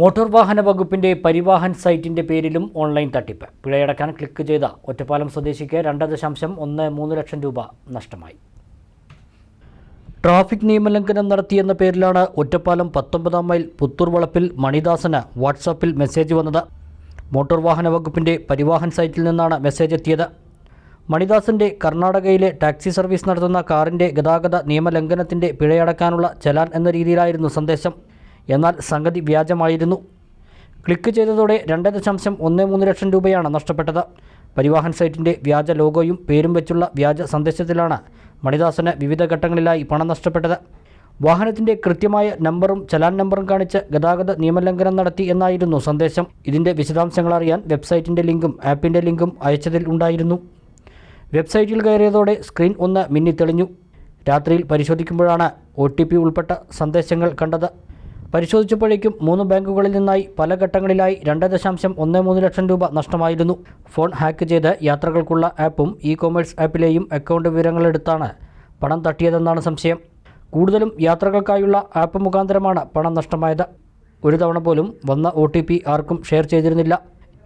Motor വാഹന വകുപ്പിന്റെ പരിവാഹൻ സൈറ്റിന്റെ പേരിലും ഓൺലൈൻ തട്ടിപ്പ്. പിഴയടക്കാൻ ക്ലിക്ക് ചെയ്ത ഒറ്റപ്പാലം സ്വദേശിക്ക് രണ്ട് ദശാംശം ഒന്ന് മൂന്ന് ലക്ഷം രൂപ നഷ്ടമായി. ട്രാഫിക് നിയമലംഘനം നടത്തിയെന്ന പേരിലാണ് ഒറ്റപ്പാലം പത്തൊമ്പതാം മൈൽ പുത്തൂർ വളപ്പിൽ മണിദാസന് വാട്സാപ്പിൽ മെസ്സേജ് വന്നത്. മോട്ടോർ വാഹന വകുപ്പിന്റെ പരിവാഹൻ സൈറ്റിൽ നിന്നാണ് മെസ്സേജ് എത്തിയത്. മണിദാസന്റെ കർണാടകയിലെ ടാക്സി സർവീസ് നടത്തുന്ന കാറിന്റെ ഗതാഗത നിയമലംഘനത്തിന്റെ പിഴയടക്കാനുള്ള ചലാൻ എന്ന രീതിയിലായിരുന്നു സന്ദേശം. എന്നാൽ സംഗതി വ്യാജമായിരുന്നു. ക്ലിക്ക് ചെയ്തതോടെ രണ്ട് ദശാംശം ഒന്ന് മൂന്ന് ലക്ഷം രൂപയാണ് നഷ്ടപ്പെട്ടത്. പരിവാഹൻ സൈറ്റിന്റെ വ്യാജ ലോഗോയും പേരും വെച്ചുള്ള വ്യാജ സന്ദേശത്തിലാണ് മണിദാസന് വിവിധ ഘട്ടങ്ങളിലായി പണം നഷ്ടപ്പെട്ടത്. വാഹനത്തിന്റെ കൃത്യമായ നമ്പറും ചലാൻ നമ്പറും കാണിച്ച് ഗതാഗത നിയമലംഘനം നടത്തി എന്നായിരുന്നു സന്ദേശം. ഇതിന്റെ വിശദാംശങ്ങൾ അറിയാൻ വെബ്സൈറ്റിന്റെ ലിങ്കും ആപ്പിന്റെ ലിങ്കും അയച്ചതിൽ ഉണ്ടായിരുന്നു. വെബ്സൈറ്റിൽ കയറിയതോടെ സ്ക്രീൻ ഒന്ന് മിന്നിത്തെളിഞ്ഞു. രാത്രിയിൽ പരിശോധിക്കുമ്പോഴാണ് ഒ ഉൾപ്പെട്ട സന്ദേശങ്ങൾ കണ്ടത്. പരിശോധിച്ചപ്പോഴേക്കും മൂന്ന് ബാങ്കുകളിൽ നിന്നായി പല ഘട്ടങ്ങളിലായി രണ്ട് ദശാംശം ഒന്ന് മൂന്ന് ലക്ഷം രൂപ നഷ്ടമായിരുന്നു. ഫോൺ ഹാക്ക് ചെയ്ത് യാത്രകൾക്കുള്ള ആപ്പും ഇ കൊമേഴ്സ് ആപ്പിലെയും അക്കൗണ്ട് വിവരങ്ങളെടുത്താണ് പണം തട്ടിയതെന്നാണ് സംശയം. കൂടുതലും യാത്രകൾക്കായുള്ള ആപ്പ് മുഖാന്തരമാണ് പണം നഷ്ടമായത്. ഒരു തവണ പോലും വന്ന ഒ ആർക്കും ഷെയർ ചെയ്തിരുന്നില്ല.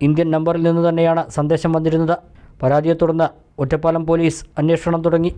ഇന്ത്യൻ നമ്പറിൽ നിന്ന് തന്നെയാണ് സന്ദേശം വന്നിരുന്നത്. പരാതിയെ തുടർന്ന് ഒറ്റപ്പാലം പോലീസ് അന്വേഷണം തുടങ്ങി.